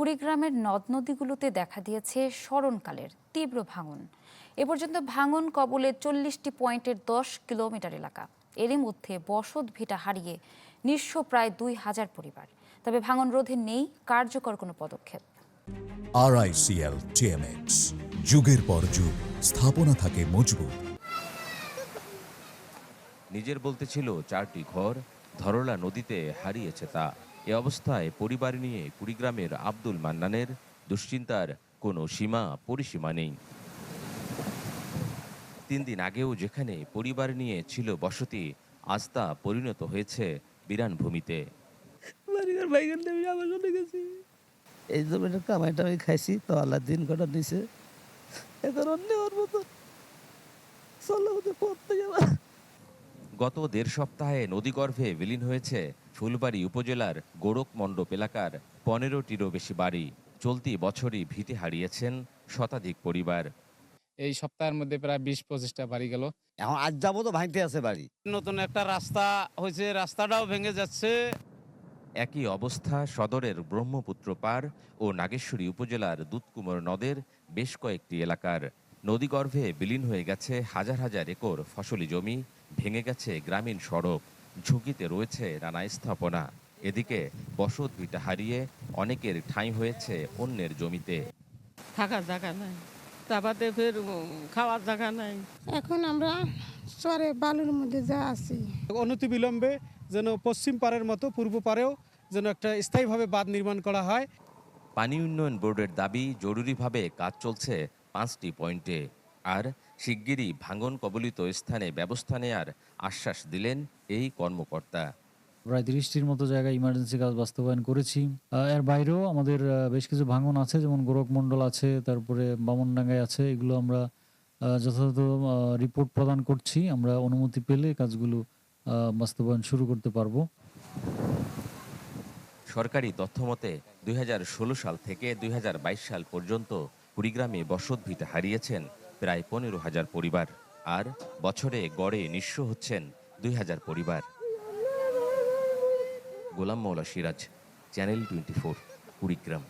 কুড়িগ্রামের নদ নদীগুলোতে দেখা দিয়েছে স্মরণকালের তীব্র ভাঙন। এ পর্যন্ত ভাঙন কবলে চল্লিশটি পয়েন্টের দশ কিলোমিটার এলাকা। এরই মধ্যে বসত ভিটা হারিয়ে নিঃস্ব প্রায় দুই হাজার পরিবার। তবে ভাঙন রোধে নেই কার্যকর কোনো পদক্ষেপ। আরআইসিএল টিএমএক্স যুগের পর যুগ স্থাপনা থাকে মজবুত। নিজের বলতে ছিল চারটি ঘর ধরলা নদীতে হারিয়েছে তা। এ অবস্থায় পরিবার নিয়ে কুড়িগ্রামের আব্দুল মান্নানের দুশ্চিন্তার কোনো সীমা পরিসীমা নেই। তিন দিন আগেও যেখানে পরিবার নিয়ে ছিল বসতি আজ তা পরিণত হয়েছে বিরান ভূমিতে। এই জমিটার কামাইটা আমি খাইছি তো আল্লাহ দিন কটা দিছে। এখন অন্য ওর মতো চলো পড়তে যাবা। গত দেড় সপ্তাহে নদীগর্ভে বিলীন হয়েছে ফুলবাড়ি উপজেলার গোরক মণ্ডপ এলাকার পনেরোটিরও বেশি বাড়ি চলতি বছরই ভিটে হারিয়েছেন শতাধিক পরিবার। এই সপ্তাহের মধ্যে প্রায় বিশ পঁচিশটা বাড়ি গেল। এখন আজ যাব তো ভাঙতে আছে বাড়ি। নতুন একটা রাস্তা হয়েছে রাস্তাটাও ভেঙে যাচ্ছে। একই অবস্থা সদরের ব্রহ্মপুত্র পার ও নাগেশ্বরী উপজেলার দুধকুমর নদের বেশ কয়েকটি এলাকার। নদীগর্ভে বিলীন হয়ে গেছে হাজার হাজার একর ফসলি জমি ভেঙে গেছে গ্রামীণ সড়ক। ঝুঁকিতে রয়েছে নানা স্থাপনা। এদিকে বসত ভিটা হারিয়ে অনেকের ঠাঁই হয়েছে অন্যের জমিতে। থাকার জায়গা নাই। তারপরে ফের খাওয়ার জায়গা নাই। এখন আমরা চরে বালুর মধ্যে যা আছি। অনতিবিলম্বে যেন পশ্চিম পাড়ের মতো পূর্ব পাড়েও যেন একটা স্থায়ীভাবে বাঁধ নির্মাণ করা হয়। পানি উন্নয়ন বোর্ডের দাবি জরুরিভাবে কাজ চলছে পাঁচটি পয়েন্টে। আর শিগগিরই ভাঙন কবলিত স্থানে ব্যবস্থা নেয়ার আশ্বাস দিলেন এই কর্মকর্তা। প্রায় তিরিশটির মতো জায়গায় ইমার্জেন্সি কাজ বাস্তবায়ন করেছি। এর বাইরেও আমাদের বেশ কিছু ভাঙন আছে যেমন গোরখমণ্ডল আছে তারপরে বামনডাঙ্গায় আছে এগুলো আমরা যথাযথ রিপোর্ট প্রদান করছি। আমরা অনুমতি পেলে কাজগুলো বাস্তবায়ন শুরু করতে পারব। সরকারি তথ্যমতে দুই হাজার ষোলো সাল থেকে দুই হাজার বাইশ সাল পর্যন্ত কুড়িগ্রামে বসত ভিটা হারিয়েছেন প্রায় পনেরো হাজার পরিবার। আর বছরে গড়ে নিঃস্ব হচ্ছেন দুই হাজার পরিবার। Golam Maula Siraj, channel twenty four, Kurigram.